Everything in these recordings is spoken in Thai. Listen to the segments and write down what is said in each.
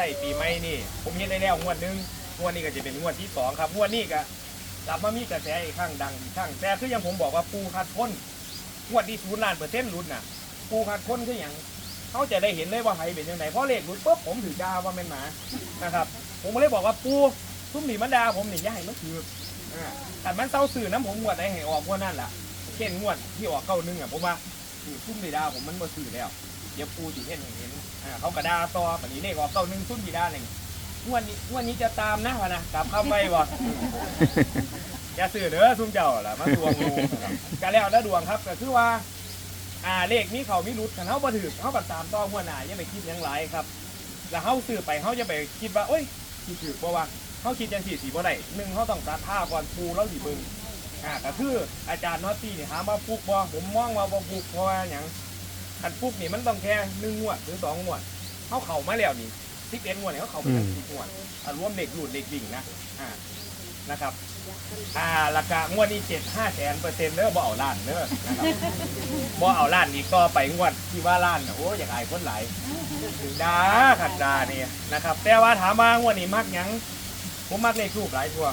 ใส่ปีใหม่นี่ ผมเห็นได้แล้วงวดหนึงงวดนี้ก็จะเป็นงวดที่สองครับงวดนี้ก็กลับมามีกระแสอีกครั้งดังอีกครั้งแต่คือยังผมบอกว่าปูคัดพ้นงวดที่ศูนย์ล้านเปอร์เซ็นต์รุดน่ะ ปูคัดพ้นคืออย่างเขาจะได้เห็นเลยว่าไผเป็นยังไงเพราะเลขรุดปุ๊บผมถือกาว่าเป็นหมานะครับ ผมก็เลยบอกว่าปูทุ่มหนีมันดาผมหนีย่าให้มันถืออ่าแต่มันเศร้าสื่อน้ำผมงวดไหนให้ออกงวดนั่นล่ะเช่นงวดที่ออกเก้าหนึงอะผมว่าทุ่มหนีดาผมมันบ่สื่อแล้ว ดี๋ยวปูจีเห็นให้เห็นอ่าเขากระดาต่อแบบนี้เลขออกเก้าหนึ่งซุ่มจีดาหนึ่งงวดนี้งวดนี้จะตามนะวะนะกลับเข้าไปวะอย่าสื่อเด้อซุ่มเจ้าล่ะมาดวงงูนะครับก็แล้วได้ดวงครับก็คือว่า อ่าเลขนี้เขามีรุดกันเขาบ่ถือเขาบัตามต่อหัวหน้าอย่าไปคิดหยังไรครับ แล้วเขาซื้อไปเขาจะไปคิดว่าเอ้ยสิถือบ่ว่าเขาคิดจังสี่สีบ่ได้หนึ่งเขาต้องตัดท่าก่อนปูแล้วสีเบิ่งอ่าก็คืออาจารย์นอตตี้นี่ถามว่าฟุกบ่ผมมองว่าบ่ฟุกเพราะว่าหยัง อันปุ๊กนี่มันต้องแค่หนึ่งงวดหรือสองงวดเขาเข่ามาแล้วนี่สิบเอ็ดงวดเนี่ยเขาเข่าไปทั้งสิบงวดอะรวมเด็กหลุดเด็กวิ่งนะอ่านะครับ อ่าราคางวดนี้เจ็ดห้าแสนเปอร์เซ็นต์เด้อบ่เอาล้านเด้อนะครับบ่เอาล้านนี่ก็ไปงวดที่ว่าล้านน่ะโอ้ยอยากอายคนหลายดาขัดดาเนี่ยนะครับ แต่ว่าถามว่างวดนี้มักหยังผมมักเลขทูบหลายทัว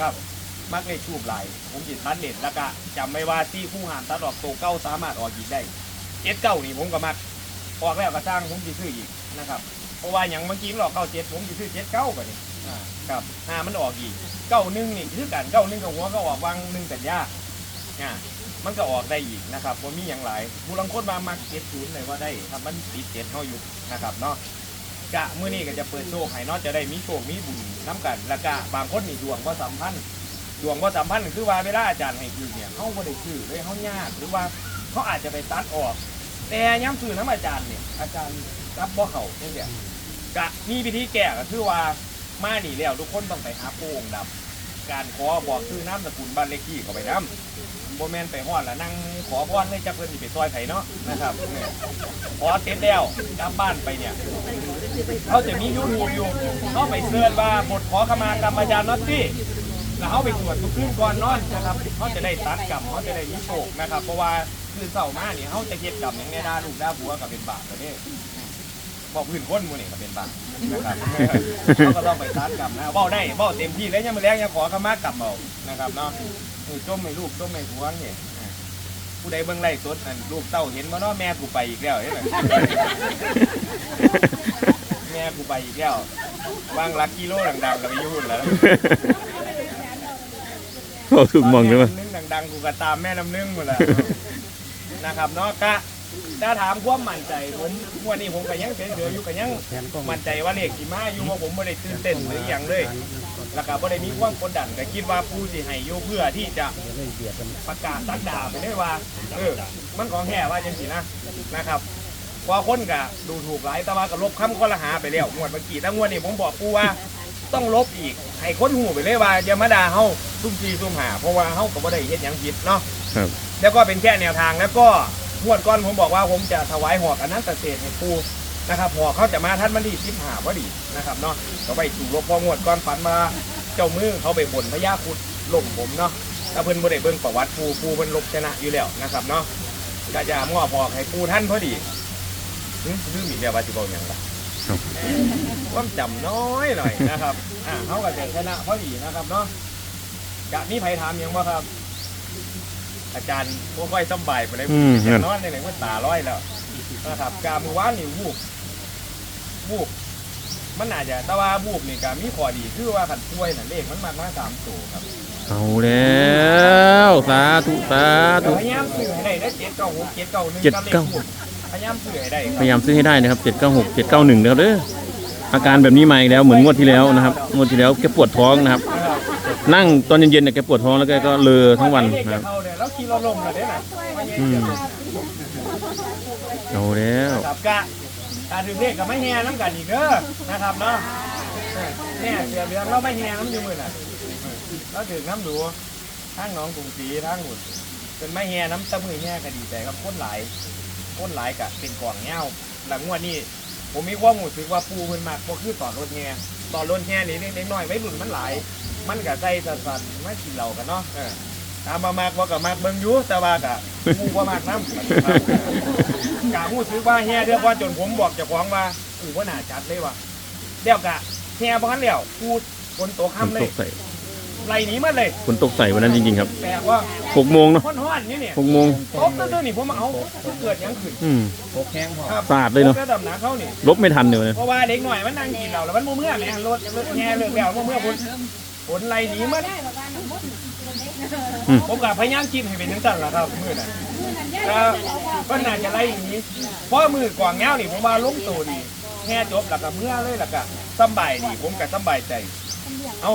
ครับ มักเลขทูบหลายผมจิตทันเด็ดแล้วก็จำไม่ว่าที่ผู้หามตัดออกตัวเก้าสามารถออกอีกได้เจ็ดเก้านี่ผมก็มักออกแล้วก็สร้างผมจะซื้ออีกนะครับเพราะว่าอย่างเมื่อกี้มันอกเก้าเจ็ดผมจะซื้อเจ็ดเก้าไปนี่อ่าครับห้ามันออกอีกเก้าหนึ่งนี่คือกันเก้าหนึ่งกับหัวก็ออกวางหนึ่งกันยากอ่ามันก็ออกได้อีกนะครับผมมีอย่างไรผู้ลังคนมามักเจ็ดศูนย์เลยว่าได้ครับมันติดเจ็ดเข้าอยู่นะครับเนาะกะเมื้อนี้ก็จะเปิดโชคให้นาะจะได้มีโชคมีบุญน้ำกันแล้วก็บางคนนี่ดวงว่าสัมพันธ์ ดวงว่าสัมพันธ์คือว่าเวลาอาจารย์ให้คือเนี่ยเขาไม่ได้คือเลยเขายากหรือว่าเขาอาจจะไปตัดออก แต่ย้ำคือน้ำอาจารย์เนี่ยอาจารย์รับบ่เขาเนี่ยเดียวกะมีวิธีแก้ก็คือว่ามาหนีแล้วทุกคนต้องไปหาโป่งดำการขอบอกคือน้ำสกุลบ้านเลขที่เขาไปน้ำโบแมนไปฮอดแล้วนั่งขอพรเลยจะเพิ่นไปซอยไผเนาะนะครับเนี่ยขอเสร็จแล้วกลับบ้านไปเนี่ยเขาจะมียูทูบอยู่เขาไปเสิร์ชว่าบทขอขมากรรมอาจารย์น็อตตี้ แล้วเขาไปตรวจทุกคืนก่อนนอนนะครับเขาจะได้ตัดกรรมเขาจะได้ยิโชคนะครับ เพราะว่าคืนเสาร์มาเนี่ยเขาจะเฮ็ดกรรมอย่างแน่ด้าลูกด้าบัวกับเป็นบาปประเทศบอกพื้นคนมูนี่ก็เป็นบาปนะครับเขาก็ต้องไปตัดกรรมนะเบ้าได้เบ้าเต็มที่แล้วยังมาแล้วยังขอขมากรรมเอานะครับเนาะนี่จมไม่ลูกจมไม่หัวเนี่ยผู้ใดเบิ่งไล่สดนั่นลูกเต้าเห็นบ่เนาะแม่กูไปอีกแล้วเห็นไหมแม่กูไปอีกแล้ววางลักกิโลดังๆกับยุ่นแล้ว บอกถูกมองเลยว่าแน้ำนึ่งดังๆกูก็ตามแม่น้ำนึ่งหมดแล้วนะครับเนาะกะถ้าถามความมั่นใจผมงวันนี้ผมก็ยังเฉยๆอยู่ก็ยังมั่นใจว่าเลขที่มาอยู่ว่าผมไม่ได้ตื่นเต้นหรืออย่างเลยแล้วก็ไม่ได้มีความกดดันแต่คิดว่าผู้สิให้อยู่เพื่อที่จะประกาศสักดาไปได้ว่าเออมันของแท้ว่าจังสีนะนะครับพอคนก็ดูถูกหลายแต่ว่าก็ลบคำข้อละหาไปแล้วงวดเมื่อกี้ถ้างวดนี้ผมบอกผู้ว่า ต้องลบอีกให้คนหูไปเลยว่าอย่ามาด่าเฮา ซุ่มซีซุ่มหาเพราะว่าเฮาก็บ่ได้เฮ็ดหยังผิดเนาะครับ แล้วก็เป็นแค่แนวทางแล้วก็งวดก่อนผมบอกว่าผมจะถวายหอกอนันตเศษให้ปูนะครับหอกเขาจะมาท่านมันดีทิพหาพอดีนะครับเนาะก็ไปสู่ลบพองวดก่อนฝันมาเจ้ามือเขาไปบ่นพญาคุดลงผมเนาะถ้าเพิ่นบ่ได้เบิ่งประวัติปูปูเพิ่นลบชนะอยู่แล้วนะครับเนาะก็จะมอบหอกให้ปูท่านพอดีหึลืมอีกแล้วว่าสิบอกหยังล่ะ ครับ ความจำน้อยหน่อยนะครับ อ่าเขาก็จะชนะพอดีนะครับเนาะ กะมีไผถามหยังบ่ครับ อาจารย์บ่ค่อยสำบายไปเลยอืมจะนอนในไหนว่าตาร้อยแล้วนะครับกามือว่านนี่วูบวูบมันอาจจะแต่ว่าวูบนี่กามีข้อดีคือว่าขันป่วยน่ะเลขมันมากมาสามตัวครับเอาแล้วสาธุสาธุ พยายามซื้อให้ได้นะเจ็ดเก้าหกเจ็ดเก้าหนึ่งเจ็ดเก้าพยายามซื้อให้ได้คพรับยายามซื้อให้ได้นะครับ796 791นะครับเด้ออาการแบบนี้มาอีกแล้วเหมือนงวดที่แล้วนะครับงวดที่แล้วแกปวดท้องนะครับ นั่งตอนเย็นๆเนี่ยแกปวดท้องแล้วแกก็เลอทั้งวันเลขนะคจะรับเข้าเนี่ยแล้วขี่เราลมเลยได้ไหมอืมเอาแล้วครับกะการถือเลขกับไม่แห่น้ำกันอีกเด้อนะครับเนาะเออแน่เสียเรืองเราไม่แห่น้ำอยู่มือน่ะเออเราถือน้ำดูทั้งหน้องกรุงศรีทั้งหุ่นเป็นไม่แห่น้ำตะมือแห่ก็ดีใจครับคนหลายคนหลายกะเป็นกล่องเงาหลังงวดนี้ผมมีความรู้สึกว่าปูเพิ่นมากก็คือต่อรถแห่ต่อรถแห่นี่เล็กๆน้อยๆไว้รุ่นมันหลาย มันกะใส่สันๆไม่กินเหล้ากันเนาะเออตามมามากว่ากับมากเบิ่งอยู่แต่ว่ากะมูว่ามากน้ำกะมูซื้อว่าแห่เรียกว่าจนผมบอกเจ้าของว่ากูว่าน่าจัดเลยว่ะเดี๋ยวกะแห่บ้านแล้วกูฝนตกฝนค่ำเลตยกใส่ไรหนีมาเลย ฝนตกใส่วันนั้นจริงๆครับแปลกว่าหกโมงเนาะฮ้อนๆนี่เนี่ยหกโมงตกตื้อๆนี่ผมมาเอาเกิดหยังขึ้นอืมโอแข้งพอครับสาดเลยเนาะตกระดับหนาเขานี่ ลบไม่ทันเดี๋ยวนะเพราะว่าเด็กหน่อยมันนั่งกินเหล้าแล้วมันโมเมื่อแหม่รถรถแง่เลิกแล้วโมเมื่อผล ผลไรหนีมาผมกับพยายามกินให้เป็นทั้งสั้นละครับมือน่ะก็ก็น่าจะไล่อย่างนี้เพราะมือกวางเงานี่ผมมาล้มตัวนี่แค่จบแล้วก็เมื่อเลยแล้วก็สำบายดีผมก็สำบายใจ เอ้า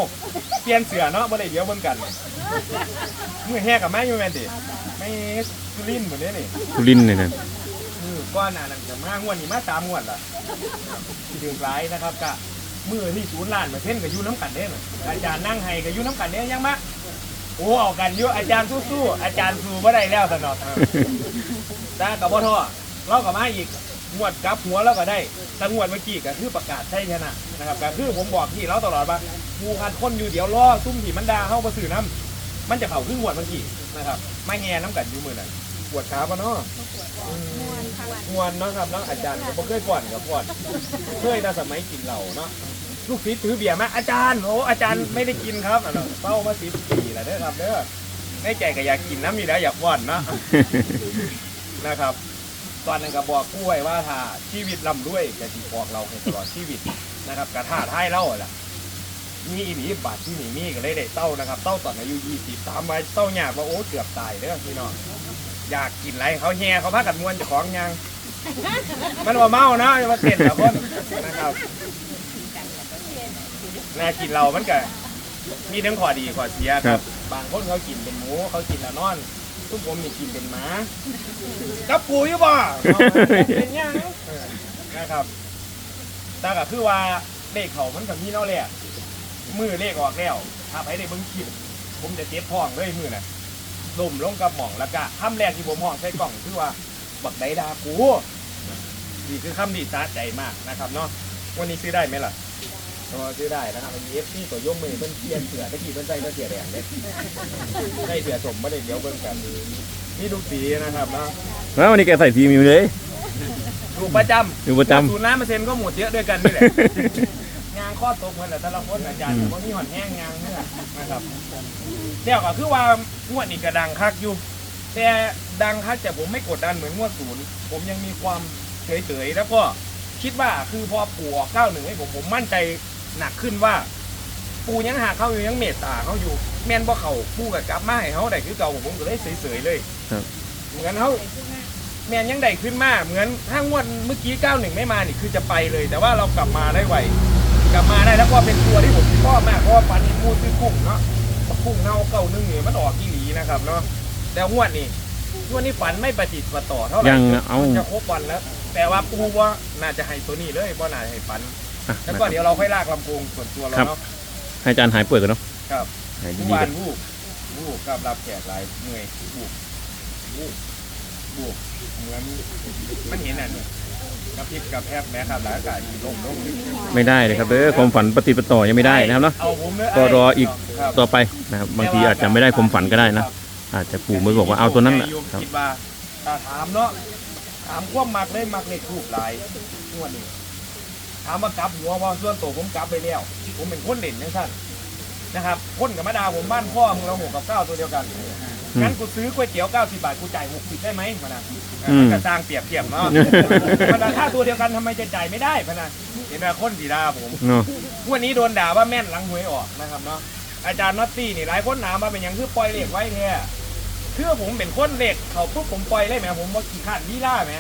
เปลี่ยนเสือเนาะบ่ได้เดี๋ยวเบิ่งกันมือแห่กับแม่อยู่แม่นดิไม่สุรินทร์เหมือนนี้นี่สุรินทร์เนี่ยนะมือก้อนหนานั่นจะมางวดนี้มาสามงวดละที่ถึงร้ายนะครับกะ มือที่ศูนย์ล้านเปอร์เซ็นต์กับยูน้ำกันเด้นอาจารย์นั่งให้กับยูน้ำกันเด้ยังมะโอ้เอากันอยุอาจารย์สู้ๆอาจารย์สู้บ่ได้แล้วสนอกแต่กับบ่ท้อเรากับมาอีกงวดกลับหัวเราก็ได้แต่งวดเมื่อกี้ก็คือประกาศใช่ชนะนะครับก็คือผมบอกที่เราตลอดว่าผู้คันคนอยู่เดี๋ยวรอซุ่มที่มันดาเข้ามาสื่อน้ำมันจะเผาครึ่งงวดเมื่อกี้นะครับไม่แง่น้ำกันอยู่มือนั่นปวดขาปะเนาะมวนเนาะครับเนาะอาจารย์ก็บ่เคยก่อนกับก่อนเคยแต่สมัยกินเหล้าเนาะ ลูกศิษย์ถือเบียร์มาอาจารย์โอ้อาจารย์ไม่ได้กินครับอะเนาะเป้ามาสิบปีแล้วเด้อครับเด้อในใจก็อยากกินน้ำอยู่แล้วอยากว่อนเนาะ นะครับ ตอนนั้นก็บอกกู้ไว้ว่าถ้าชีวิตลำด้วยจะสิบอกเราให้ตลอดชีวิตนะครับกระท่าท้ายเล่าแหละมีอีหลีบาดที่นี่มีก็เลยได้เต้านะครับเต้าตอนอายุยี่สิบตามมาเต้าหยาบว่าโอ้เกือบตายเด้อพี่น้องอยากกินอะไรเขาแห่เขาพากันมวนเจะของยัง มันว่าเมานะอย่ามาเต้นกับคนนะครับ น่ากินเรามันก็มีทั้งข้อดีข้อเสียครับ บางคนเขากินเป็นหมูเขากินแล้วนอนทุกผมนี่กินเป็นหมากับปูอยู่บ่เป็นหยังเออนะครับแต่ก็คือว่าเลขเขามันกับมีเนาะแหละมือเลขออกแล้วถ้าไปได้เบิ่งคลิปผมจะเจ็บท้องเลยมือน่ะล่มลงกับหม่องแล้วก็คำแรกที่ผมห้องใส่กล่องคือว่าบักไดดากูนี่คือคำดีสาใจมากนะครับเนาะวันนี้ซื้อได้ไหมล่ะ ก็ซื้อได้นะครับอันนี้เอฟซีตัวยกมือเพิ่นเปลี่ยนเสือตะกี้เพิ่นใส่เสือแดงเด้ใส่เสือสมไม่ได้เดี๋ยวเบิ่งกันนี่ลูกสีนะครับเนาะแล้ววันนี้แกใส่ทีมีเลยลูกประจำอยู่ประจำศูนย์ล้านเปอร์เซ็นต์ก็หมดเยอะด้วยกันนี่แหละงานข้อตกเหมือนแต่แต่ละคนอาจารย์ผมว่ามีหอนแห้งงานเมื่อนะครับเดี๋ยวก็คือว่างวดนี้ก็ดังคักอยู่ แต่ดังคักแต่ผมไม่กดดันเหมือนงวดศูนย์ผมยังมีความเฉยๆแล้วก็คิดว่าคือพอปู่ออกเก้าหนึ่งให้ผมผมมั่นใจ หนักขึ้นว่า ปู่ยังหาเขาอยู่ยังเมตตาเขาอยู่ แม่นบ่เขาปู่กับกลับมาให้เขาได้คือเก่าผมก็เลยเฉยๆเลยครับ เหมือนเขาแมนยังได้ขึ้นมาเหมือนถ้างวดเมื่อกี้เก้าหนึ่งไม่มานี่คือจะไปเลย แต่ว่าเรากลับมาได้ไวกลับมาได้แล้วก็เป็นตัวที่ผมชอบมากเพราะว่าปันนี้มูซื้อกุ้งเนาะกุ้งเน่าเก่านึ่งเนี่ยมันออกกี่หลีนะครับเนาะแต่งวดนี้งวดนี้ฝันไม่ประจิตประต่อเท่าไหร่ยังเอามันจะครบวันแล้ว แต่ว่าปูว่าน่าจะให้ตัวนี้เลยเพราะน่าจะให้ฝัน อะแล้วก็เดี๋ยวเราค่อยลากลำโพงส่วนตัวเราครับเนาะให้อาจารย์หายป่วยกันเนาะครับหายเมื่อดีๆวากันนวูบวูบกับรับแขกหลายเหนื่อยวูบวูบวูบเหมือนมันเห็นอะเนี่ยกระพริบกระแพบแม้ครับหลายอากาศอยู่ลงลงไม่ได้เลยครับเด้อความฝันปฏิปต่อยังไม่ได้นะครับเนาะ เอาผมเลยก็รออีก ครับต่อไปนะครับบางทีอาจจะไม่ได้ความฝันก็ได้นะอาจจะปู่ไม่บอกว่าเอาตัวนั้นแหละครับ คิดว่าถ้าถามเนาะถามความมักได้มักเลขถูกหลายงวดนี้ ถามว่ากลับหัวว่าส่วนตัวผมกลับไปแล้ว ผมเป็นคนเด่นยังสั้นนะครับคนกับมาดาผมบ้านพ่อมึงเราหกกับเก้าตัวเดียวกันงั้นกูซื้อก๋วยเตี๋ยว90บาทกูจ่าย60ได้ไหมพะนะอืมมันก็สร้างเปรียบเทียบเนาะพะนะถ้าตัวเดียวกันทำไมจะจ่ายไม่ได้พะนะเห็นไหมคนสีดาผมเนาะวันนี้โดนด่าว่าแม่นหลังหวยออกนะครับเนาะอาจารย์น็อตตี้นี่หลายคนถามมาเป็นหยังคือปล่อยเลขไว้แท้คือผมเป็นคนเลขเขาปุ๊บผมปล่อยเลยแหมผมว่าขี้ขาดลีล่าแหม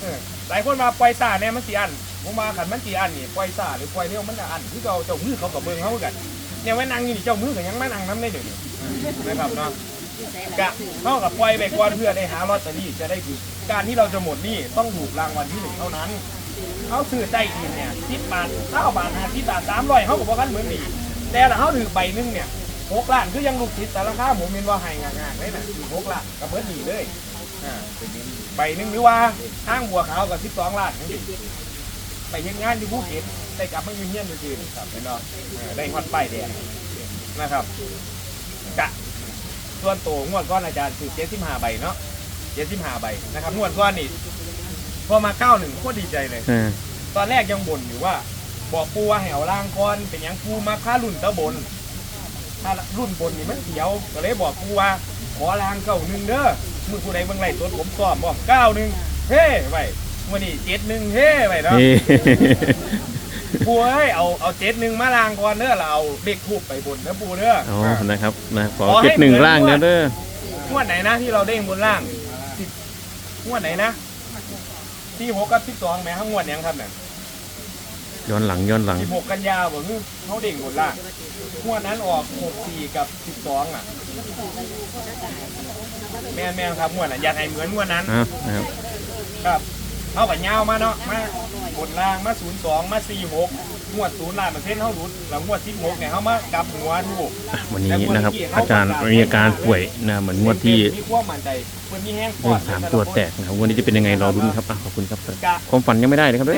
เออหลายคนมาปล่อยซาเนี่ยมันสีอัน ผมมาขันมันสีอันนี่ปล่อยซาหรือปล่อยเร็วมันจะอันคือเราเจ้ามือเขากับเบิ้งเขากันเนี่ยไว้นั่งอยู่นี่เจ้ามือกับยังไม่นั่งน้ำได้เดี๋ยวนี้นะครับเนาะกะเท่ากับปล่อยไปก่อนเพื่อได้หาลอตเตอรี่จะได้ถูกการที่เราจะหมดนี่ต้องถูกรางวัลที่หนึ่งเท่านั้นเขาซื้อใจกินเนี่ยสิบบาทเก้าบาทห้าสิบบาทสามร้อยเขาบอกว่ากันเหมือนดีแต่ละเขาถือใบหนึงเนี่ยหกล้านคือยังลูกศิษย์แต่ราคาผมเห็นว่าให้งานๆเลยนะถือหกล้านกับเบิร์ดดีเลยใบหนึงหรือว่าห้างบัวขาวกับสิบสองล้านนี่ ไปเฮ็ดงานที่ภูเก็ตได้กลับมาอยู่เฮียนจริงๆครับเห็นเนาะเออได้ฮอตป้ายแดงนะครับกะส่วนโตงวดก้อนอาจารย์คือเจ็ดสิบห้าใบเนาะเจ็ดสิบห้าใบนะครับงวดก้อนนี่พอมาเก้าหนึ่งโคตรดีใจเลยอ่าตอนแรกยังบ่นอยู่ว่า บอกปูว่าให้เอาล่างก่อนเป็นหยังปูมาค่ารุ่นตะบน ถ้ารุ่นบนนี่มันเขียวก็เลยบอกปูว่า ขอล่างเก้าหนึ่งเด้อมือผู้ใดเบิ่งไล่ตัวผมซ้อมบอกเก้าหนึ่งเฮ้ไว้ วันนี้เจ็ดหนึ่งเฮ้ไว้เนาะนี่ ปูเอ้ยเอาเอาเจ็ดหนึ่งมาล่างก่อนเด้อเราเอาเด็กทูบไปบนนะปูเด้อ อ๋อนะครับนะขอขอให้เจ็ดหนึ่งเหมือนล่างว่าเด้อเด้องวดไหนนะที่เราเด้งบนล่างสิบงวดไหนนะที่หกกับสิบสองแหม่ทั้งงวดยังครับเนี่ยย้อนหลังย้อนหลังสิบหกกันยาบอกคือเขาเด้งบนล่างงวดนั้นออกหกสี่กับสิบสองอะ แม่นแม่นครับงวดน่ะอยากให้เหมือนงวดนั้น อะนะครับ ครับ เอากับยาวมาเนาะมาบนล่างมาศูนย์สองมาสี่หกงวดศูนย์ล้านเปอร์เซ็นต์เขาหลุดแล้วงวดสิบหกเนี่ยเขามากลับหัวถูกอะวันนี้นะครับ อาจารย์มีอาการป่วยนะเหมือนงวดที่มีความมั่นใจมันมีแห้งเลขสามตัวแตกนะครับวันนี้จะเป็นยังไงรอรุ้นครับอะขอบคุณครับกะความฝันยังไม่ได้เลยครับเด้อ